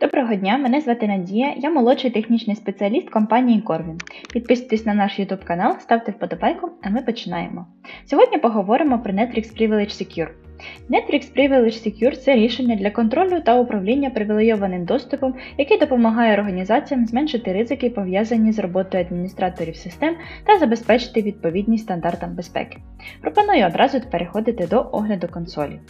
Доброго дня, мене звати Надія, я молодший технічний спеціаліст компанії Corvin. Підписуйтесь на наш YouTube канал, ставте вподобайку, а ми починаємо. Сьогодні поговоримо про Netrix Privilege Secure. Netrix Privilege Secure це рішення для контролю та управління привілейованим доступом, який допомагає організаціям зменшити ризики, пов'язані з роботою адміністраторів систем та забезпечити відповідність стандартам безпеки. Пропоную одразу переходити до огляду консолі.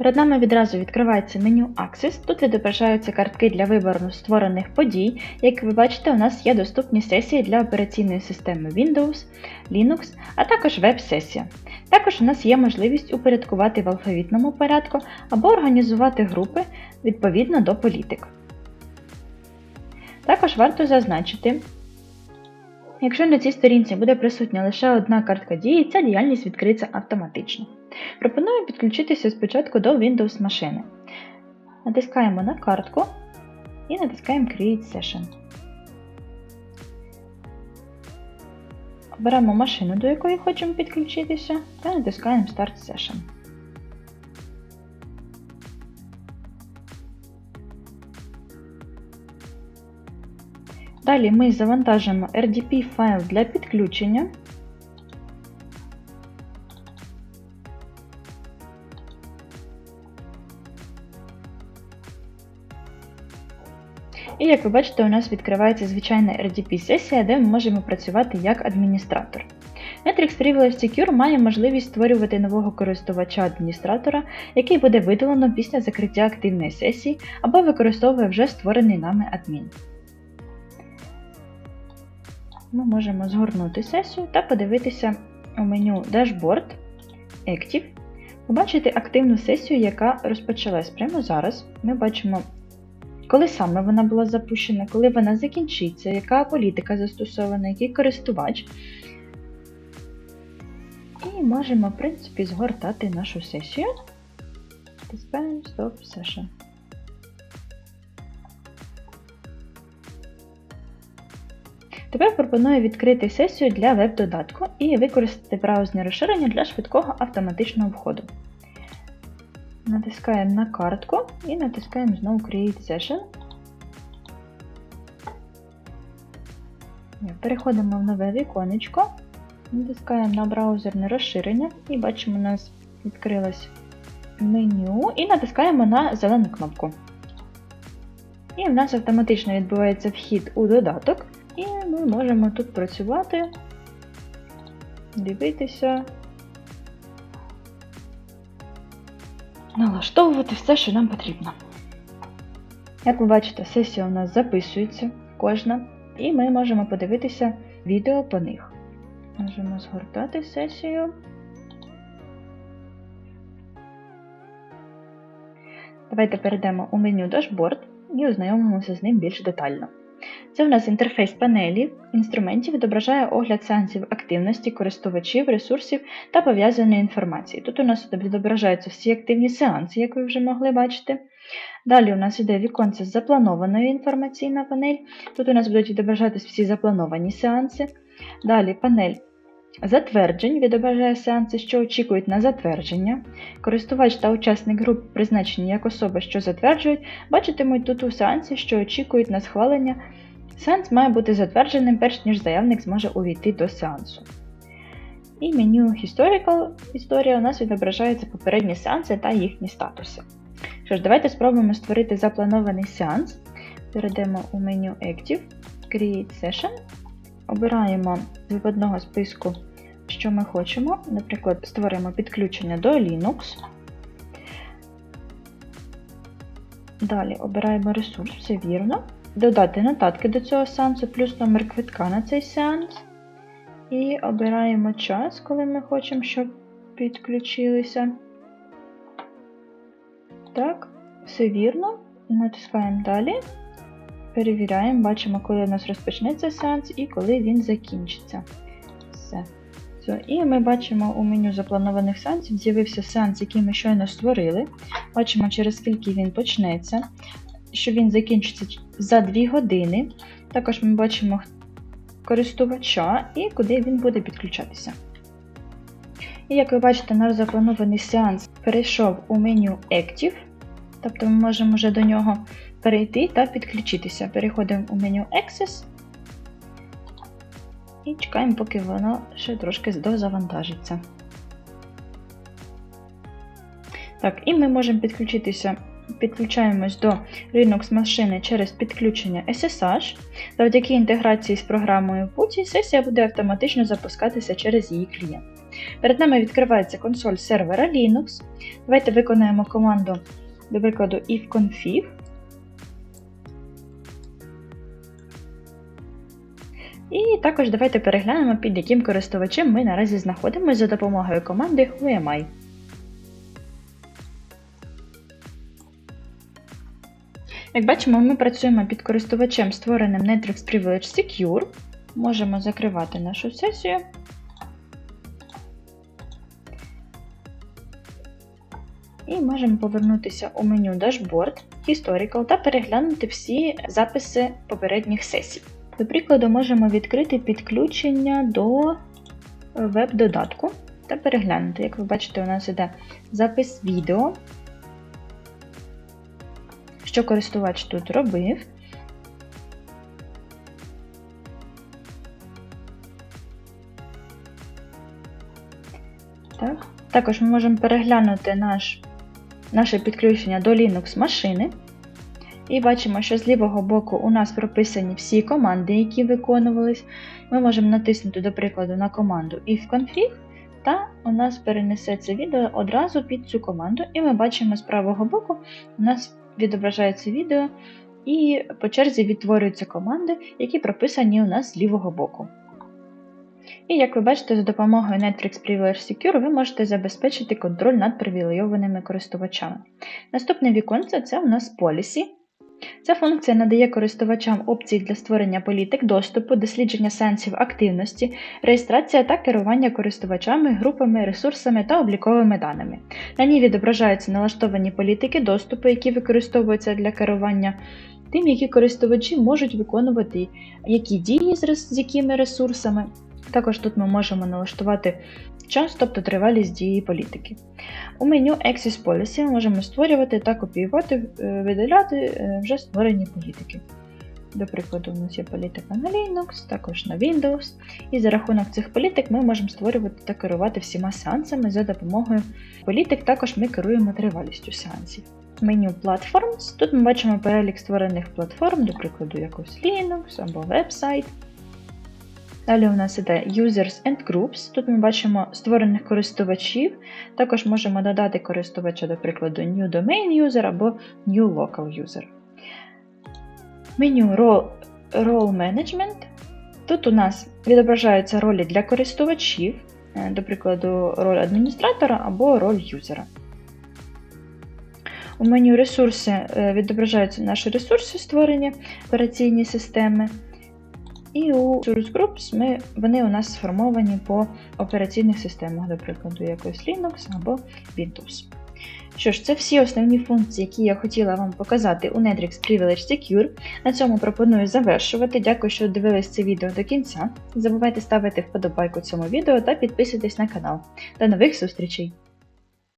Перед нами відразу відкривається меню Access. Тут відображаються картки для вибору створених подій. Як ви бачите, у нас є доступні сесії для операційної системи Windows, Linux, а також веб-сесія. Також у нас є можливість упорядкувати в алфавітному порядку або організувати групи відповідно до політик. Також варто зазначити, якщо на цій сторінці буде присутня лише одна картка дії, ця діяльність відкриється автоматично. Пропоную підключитися спочатку до Windows машини. Натискаємо на картку і натискаємо Create Session. Оберемо машину, до якої хочемо підключитися, та натискаємо Start Session. Далі ми завантажимо RDP файл для підключення. І як ви бачите, у нас відкривається звичайна RDP-сесія, де ми можемо працювати як адміністратор. Netrix Privilege Secure має можливість створювати нового користувача-адміністратора, який буде видалено після закриття активної сесії або використовує вже створений нами адмін. Ми можемо згорнути сесію та подивитися у меню Dashboard Active, побачити активну сесію, яка розпочалась прямо зараз. Ми бачимо коли саме вона була запущена, коли вона закінчиться, яка політика застосована, який користувач. І можемо, в принципі, згортати нашу сесію. Тискаємо Stop Session. Тепер пропоную відкрити сесію для веб-додатку і використати браузне розширення для швидкого автоматичного входу. Натискаємо на картку і натискаємо знову Create Session. Переходимо в нове віконечко, натискаємо на браузерне розширення і бачимо, у нас відкрилось меню і натискаємо на зелену кнопку. І в нас автоматично відбувається вхід у додаток, і ми можемо тут працювати, дивитися. Налаштовувати все, що нам потрібно. Як ви бачите, сесія у нас записується кожна, і ми можемо подивитися відео по них. Можемо згортати сесію. Давайте перейдемо у меню Dashboard і ознайомимося з ним більш детально. Це у нас інтерфейс панелі інструментів відображає огляд сеансів активності користувачів, ресурсів та пов'язаної інформації. Тут у нас відображаються всі активні сеанси, як ви вже могли бачити. Далі у нас йде віконце з запланованою інформаційна панель. Тут у нас будуть відображатись всі заплановані сеанси. Далі панель затверджень відображає сеанси, що очікують на затвердження. Користувач та учасник груп, призначені як особи, що затверджують, бачитимуть тут у сеансі, що очікують на схвалення. Сеанс має бути затвердженим, перш ніж заявник зможе увійти до сеансу. І меню Historical історія у нас відображаються попередні сеанси та їхні статуси. Що ж, давайте спробуємо створити запланований сеанс. Перейдемо у меню Active, Create Session. Обираємо з виводного списку, що ми хочемо. Наприклад, створимо підключення до Linux. Далі обираємо ресурс, все вірно. Додати нотатки до цього сеансу, плюс номер квитка на цей сеанс. І обираємо час, коли ми хочемо, щоб підключилися. Так, все вірно. Натискаємо далі. Перевіряємо, бачимо, коли у нас розпочнеться сеанс і коли він закінчиться. Все. Все. І ми бачимо у меню запланованих сеансів з'явився сеанс, який ми щойно створили. Бачимо, через скільки він почнеться, що він закінчиться за 2 години. Також ми бачимо користувача і куди він буде підключатися. І як ви бачите, наш запланований сеанс перейшов у меню Active. тобто ми можемо вже до нього перейти та підключитися. Переходимо у меню Access і чекаємо, поки воно ще трошки дозавантажиться. Так, і ми можемо підключитися, підключаємось до Linux машини через підключення SSH. Завдяки інтеграції з програмою PuTTY сесія буде автоматично запускатися через її клієнт. Перед нами відкривається консоль сервера Linux. Давайте виконаємо команду, до прикладу, ifconfig. І також давайте переглянемо, під яким користувачем ми наразі знаходимося за допомогою команди whoami. Як бачимо, ми працюємо під користувачем, створеним Netflix Privilege Secure. Можемо закривати нашу сесію. І можемо повернутися у меню Dashboard, Historical та переглянути всі записи попередніх сесій. До прикладу, можемо відкрити підключення до веб-додатку та переглянути. Як ви бачите, у нас іде запис відео, що користувач тут робив. Так. Також ми можемо переглянути наш, наше підключення до Linux машини. І бачимо, що з лівого боку у нас прописані всі команди, які виконувались. Ми можемо натиснути, до прикладу, на команду ifconfig, та у нас перенесеться відео одразу під цю команду, і ми бачимо з правого боку, у нас відображається відео, і по черзі відтворюються команди, які прописані у нас з лівого боку. І як ви бачите, за допомогою Netflix Privilege Secure ви можете забезпечити контроль над привілейованими користувачами. Наступне віконце це у нас Policy. Ця функція надає користувачам опції для створення політик доступу, дослідження сенсів активності, реєстрація та керування користувачами, групами, ресурсами та обліковими даними. На ній відображаються налаштовані політики доступу, які використовуються для керування тим, які користувачі можуть виконувати які дії з якими ресурсами. Також тут ми можемо налаштувати час, тобто тривалість дії політики. У меню Access Policy ми можемо створювати та копіювати, видаляти вже створені політики. До прикладу, у нас є політика на Linux, також на Windows. І за рахунок цих політик ми можемо створювати та керувати всіма сеансами за допомогою політик, також ми керуємо тривалістю сеансів. Меню Platforms. Тут ми бачимо перелік створених платформ, до прикладу, якось Linux або веб-сайт. Далі у нас іде Users and Groups. Тут ми бачимо створених користувачів. Також можемо додати користувача, до прикладу, New Domain User або New Local User. Меню Role, Role Management. Тут у нас відображаються ролі для користувачів, до прикладу, роль адміністратора або роль юзера. У меню ресурси відображаються наші ресурси створення операційні системи. І у Source Groups ми, вони у нас сформовані по операційних системах, до прикладу, якось Linux або Windows. Що ж, це всі основні функції, які я хотіла вам показати у Netflix Privilege Secure. На цьому пропоную завершувати. Дякую, що дивились це відео до кінця. Не забувайте ставити вподобайку цьому відео та підписуйтесь на канал. До нових зустрічей!